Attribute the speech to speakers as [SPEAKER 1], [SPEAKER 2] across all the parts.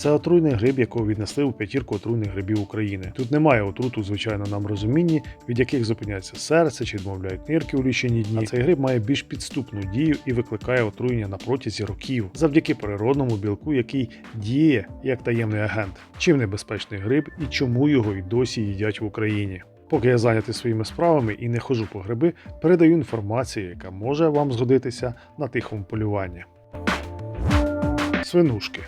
[SPEAKER 1] Це отруйний гриб, якого віднесли у п'ятірку отруйних грибів України. Тут немає отруту, звичайно, нам розумінні, від яких зупиняється серце чи відмовляють нирки у лічені дні. А цей гриб має більш підступну дію і викликає отруєння на протязі років завдяки природному білку, який діє як таємний агент. Чим небезпечний гриб і чому його й досі їдять в Україні. Поки я зайнятий своїми справами і не хожу по гриби, передаю інформацію, яка може вам згодитися на тихому полюванні. Свинушки.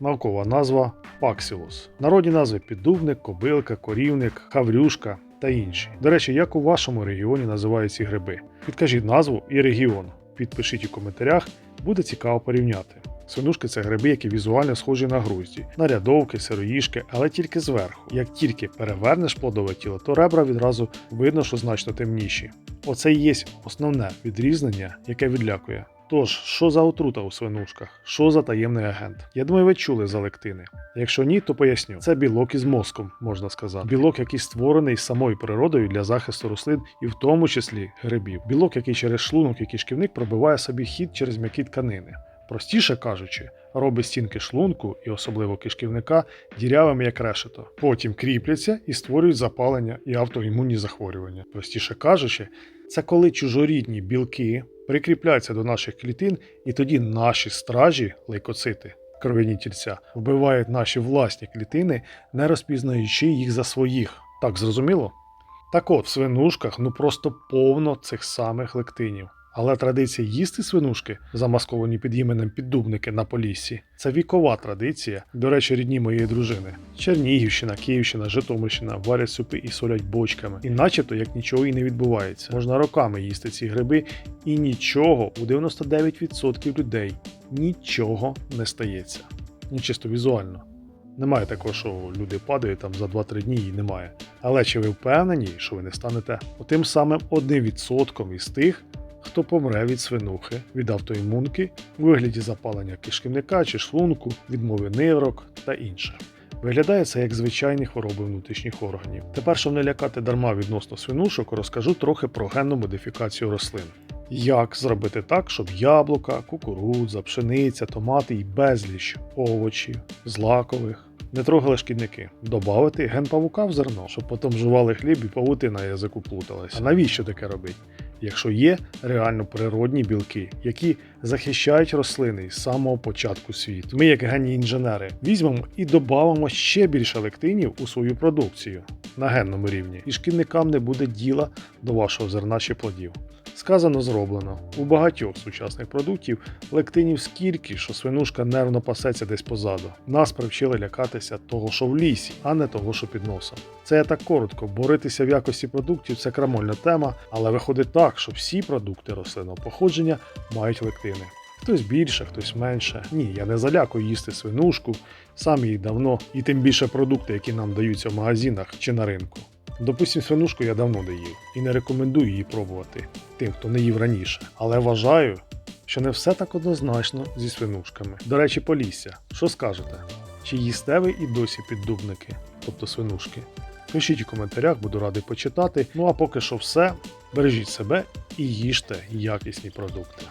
[SPEAKER 1] Наукова назва Паксілус. Народні назви піддубник, кобилка, корівник, хаврюшка та інші. До речі, як у вашому регіоні називають ці гриби? Підкажіть назву і регіон. Підпишіть у коментарях, буде цікаво порівняти. Свинушки це гриби, які візуально схожі на грузді, на рядовки, сироїшки, але тільки зверху. Як тільки перевернеш плодове тіло, то ребра відразу видно, що значно темніші. Оце і є основне відрізнення, яке відлякує. Тож, що за отрута у свинушках? Що за таємний агент? Я думаю, ви чули за лектини. Якщо ні, то поясню. Це білок із мозком, можна сказати. Білок, який створений самою природою для захисту рослин, і в тому числі грибів. Білок, який через шлунок і кишківник пробиває собі хід через м'які тканини. Простіше кажучи, робить стінки шлунку і особливо кишківника дірявими як решето. Потім кріпляться і створюють запалення і автоімунні захворювання. Простіше кажучи, це коли чужорідні білки прикріпляються до наших клітин, і тоді наші стражі, лейкоцити, кров'яні тільця, вбивають наші власні клітини, не розпізнаючи їх за своїх. Так зрозуміло? Так от, в свинушках ну просто повно цих самих лектинів. Але традиція їсти свинушки, замасковані під іменем піддубники на Поліссі, це вікова традиція, до речі, рідні моєї дружини. Чернігівщина, Київщина, Житомирщина варять супи і солять бочками. І начебто як нічого і не відбувається. Можна роками їсти ці гриби, і нічого у 99% людей нічого не стається. Ну чисто візуально. Немає такого, що люди падають там за 2-3 дні і немає. Але чи ви впевнені, що ви не станете отим самим 1% із тих, хто помре від свинухи, від автоімунки, у вигляді запалення кишківника чи шлунку, відмови нирок та інше. Виглядає це як звичайні хвороби внутрішніх органів. Тепер, щоб не лякати дарма відносно свинушок, розкажу трохи про генну модифікацію рослин. Як зробити так, щоб яблука, кукурудза, пшениця, томати і безліч овочів, злакових не трогали шкідники. Добавити ген павука в зерно, щоб потім жували хліб і павути на язику плуталась. А навіщо таке робить? Якщо є реально природні білки, які захищають рослини з самого початку світу. Ми, як генні інженери, візьмемо і додамо ще більше лектинів у свою продукцію на генному рівні, і шкідникам не буде діла до вашого зерна чи плодів. Сказано зроблено. У багатьох сучасних продуктів лектинів скільки, що свинушка нервно пасеться десь позаду. Нас привчили лякатися того, що в лісі, а не того, що під носом. Це я так коротко. Боритися в якості продуктів це крамольна тема, але виходить так, що всі продукти рослинного походження мають лектини. Хтось більше, хтось менше. Ні, я не залякую їсти свинушку, сам її давно, і тим більше продукти, які нам даються в магазинах чи на ринку. Допустим, свинушку я давно не їв і не рекомендую її пробувати тим, хто не їв раніше. Але вважаю, що не все так однозначно зі свинушками. До речі, Полісся, що скажете? Чи їсте ви і досі піддубники, тобто свинушки? Пишіть у коментарях, буду радий почитати. Ну а поки що все. Бережіть себе і їжте якісні продукти.